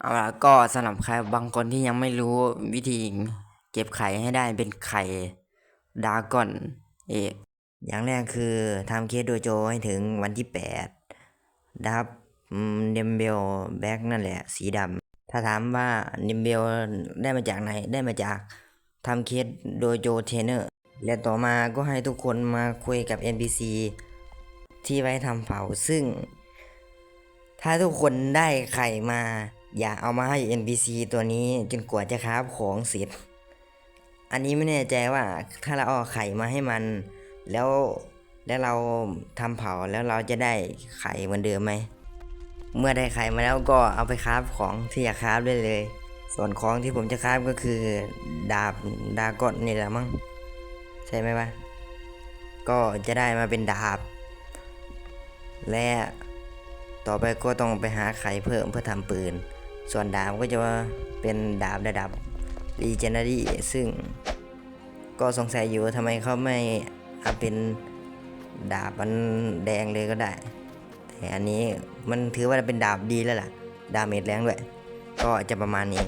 เอาละก็สำหรับใครบางคนที่ยังไม่รู้วิธีเก็บไข่ให้ได้เป็นไข่ดาก้อนเอกอย่างแรกคือทำเคสโดโจให้ถึงวันที่แปดดับเดมเบลแบ็กนั่นแหละ สีดำถ้าถามว่าเดมเบลได้มาจากไหนได้มาจากทำเคสโดโจเทรนเนอร์และต่อมาก็ให้ทุกคนมาคุยกับ NPC ที่ไว้ทำเผาซึ่ง ถ้าทุกคนได้ไข่มา อย่าเอามาให้ NPC ตัวนี้จนกว่าจะคราบของเสร็จ อันนี้ไม่แน่ใจว่าถ้าเราเอาไข่มาให้มัน แล้วแล้วเราทำเผาแล้วเราจะได้ไข่เหมือนเดิมไหม เมื่อได้ไข่มาแล้วก็เอาไปคราฟของที่อยากคราฟได้เลย ส่วนของที่ผมจะคราฟก็คือ ดาบดากอนนี่แหละมั้งใช่ไหมวะก็จะได้มาเป็นดาบ และต่อไปก็ต้องไปหาไข่เพิ่มเพื่อทำปืน ส่วนดาบก็จะเป็นดาบระดับรีเจนารีซึ่งก็สงสัยอยู่ทำไมเขาไม่เอาเป็นดาบมันแดงเลยก็ได้ แต่อันนี้มันถือว่าเป็นดาบดีแล้วล่ะ ดาเมจแรงด้วย ก็จะประมาณนี้